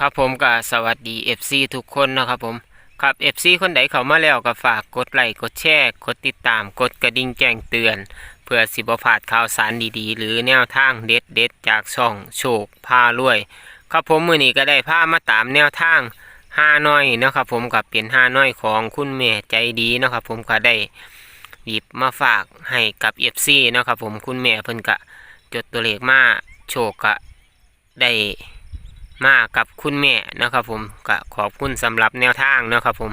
ครับผมก็สวัสดี FC ทุกคนนะครับผมครับ FC คนใดเข้ามาแล้วก็ฝากกดไลค์กดแชร์กดติดตามกดกระดิ่งแจ้งเตือน เพื่อสิบพลาดข่าวสารดีๆ หรือแนวทางเด็ดเด็ดๆจากช่องโชคพารวย ครับผมมือนี้ก็ได้พามาตามแนวทางห้าน้อยนะครับผมกับเป็นห้าน้อยของคุณแม่ใจดีนะครับผมก็ได้หยิบมาฝากให้กับ FC นะครับผมคุณแม่เพิ่นก็จดตัวเลขมาโชคก็ได้ มากับคุณแม่นะครับผมก็ขอบคุณสำหรับแนวทางนะครับผม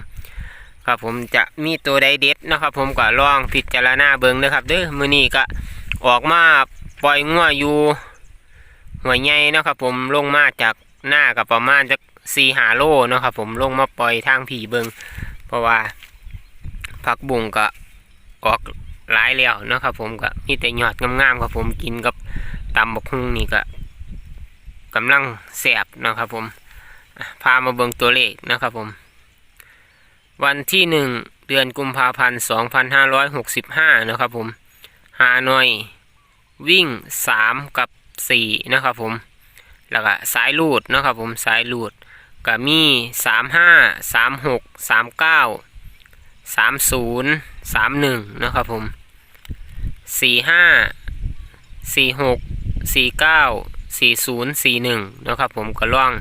ครับผมจะมีตัวใดเด็ดนะครับ ผมก็ลองพิจารณาเบิ่งนะครับเด้อมือนี้ก็ออกมาปล่อยงัวอยู่หัวใหญ่นะครับ ผมลงมาจากหน้ากับประมาณจักสี่หาโลนะครับ ผมลงมาปล่อยทางผีเบิงเพราะว่าผักบุ้งก็ออกหลายแล้วนะครับ ผมก็มีแต่ยอดงามๆครับผมกินกับตำบักฮุ่งนี่ก็ กำลังแสบนะครับผมพามาเบิ่งตัวเลขนะครับผม วันที่หนึ่งเดือนกุมภาพันธ์สองพันห้าร้อยหกสิบห้านะครับผมฮานอยวิ่งสามกับสี่นะครับผม แล้วก็สายลูดนะครับผมสายลูดก็มีสามห้าสามหกสามเก้าสามศูนย์สามหนึ่งนะครับผมสี่ห้าสี่หกสี่เก้า 4041นะครับผมก็ล่อง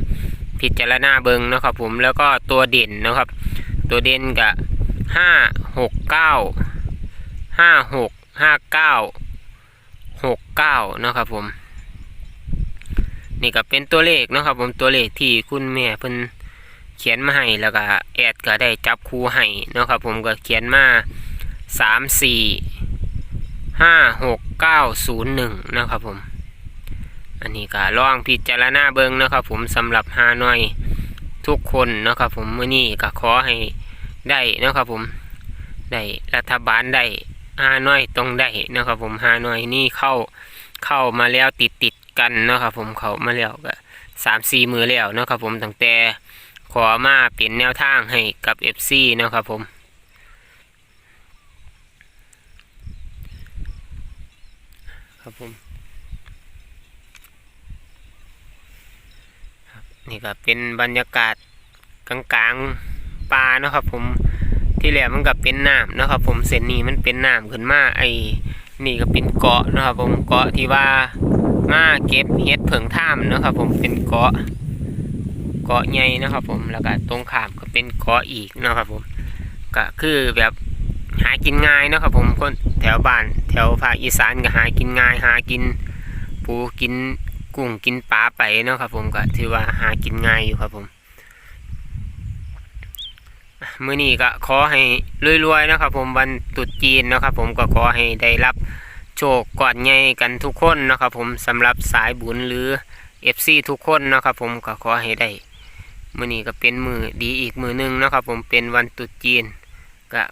พิจารณาเบิงนะครับผมแล้วก็ตัวเด่นนะครับ ตัวเด่นกับ569 56 59 69นะครับผม นี่ก็เป็นตัวเลขนะครับผมตัวเลขที่คุณแม่เพิ่นเขียนมาให้แล้วก็แอดก็ได้จับคู่ให้นะครับผมก็เขียนมา3 4 5 6 9 0 1นะครับผม อันนี้ก็ลองพิจารณาเบิ่งนะครับ ผมสำหรับฮานอยทุกคนนะครับ ผมมื้อนี้ก็ขอให้ได้นะครับ ผมได้รัฐบาลได้ฮานอยต้องได้นะครับ ผมฮานอยนี่เข้าเข้ามาแล้วติดติดกันนะครับ ผมเข้ามาแล้วก็สามสี่มือแล้วนะครับ ผมตั้งแต่ขอมาเป็นแนวทางให้กับ FC นะครับผมครับผม นี่ก็เป็นบรรยากาศกลางๆป่าเนาะครับ ผมที่แหลมมันก็เป็นน้ำเนาะครับ ผมเส้นนี้มันเป็นน้ำขึ้นมาไอ้นี่ก็เป็นเกาะนะครับ ผมเกาะที่ว่ามาเก็บเห็ดเผิงท่ามนะครับ ผมเป็นเกาะเกาะใหญ่นะครับ ผมแล้วก็ตรงขามก็เป็นเกาะอีกนะครับ ผมก็คือแบบหากินง่ายนะครับผมคนแถวบ้าน แถวภาคอีสานก็หากินง่ายหากินปูกิน กุ้งกินปลาไปเนาะครับผมก็ถือว่าหากินง่ายอยู่ครับผมอะมื้อนี้ก็ขอให้รวยๆนะครับผมวันตรุษจีนนะครับผมก็ขอให้ได้รับโชคกอดใหญ่กันทุกคนนะครับผมสำหรับสายบุญหรือ FC ทุกคนนะครับผมก็ขอให้ได้มื้อนี้ก็เป็นมือดีอีกมือหนึงนะครับผมเป็นวันตรุษจีนก็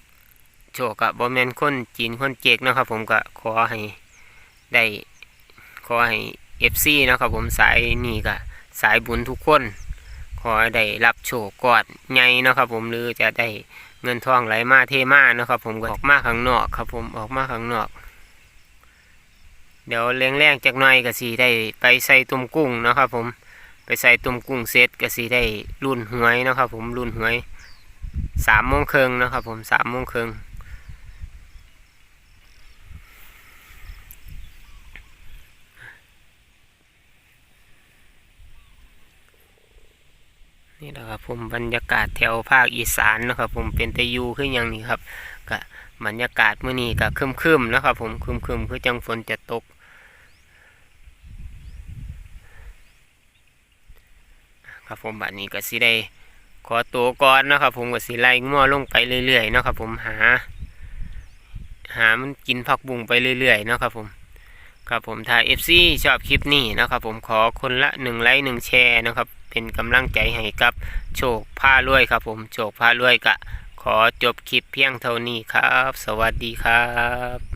โชคกับบ่แมนคนจีนคนเจกนะครับผมก็ขอให้ได้ขอให้ เอฟซีนะครับผมสายนี่ก็สายบุญทุกคน ขอได้รับโชคกอดใหญ่เนะครับผมหรือจะได้เงินทองไหลมาเทมานะครับผมออกมาข้างนอกครับผมออกมาข้างนอก เดี๋ยวแรงๆจากหน่อยก็สีได้ไปใส่ตุ่มกุ้งนะครับผมไปใส่ตุ่มกุ้งเสร็จก็สีได้รุ่นหวยนะครับผมรุ่นหวยสามโมงครึ่งนะครับผมสามโมงครึ่ง นี่แหละครับผมบรรยากาศแถวภาคอีสานนะครับผมเป็นตะยูขึ้นอย่างนี้ครับก็บรรยากาศมื้อนี้ก็ครึมๆนะครับผมครึมๆคือจังฝนจะตกครับผมบัดนี้ก็สิได้ขอตัวก่อนนะครับผมก็สิไล่งัวลงไปเรื่อยๆนะครับผมหา หามันกินผักบุ้งไปเรื่อยๆนะครับผมครับผมถ้า FC ชอบคลิปนี้นะครับผมขอคนละหนึ่งไลค์หนึ่งแชร์นะครับ เป็นกำลังใจให้กับโชคผ้ารวยครับผมโชคผ้ารวยกะ ขอจบคลิปเพียงเท่านี้ครับ สวัสดีครับ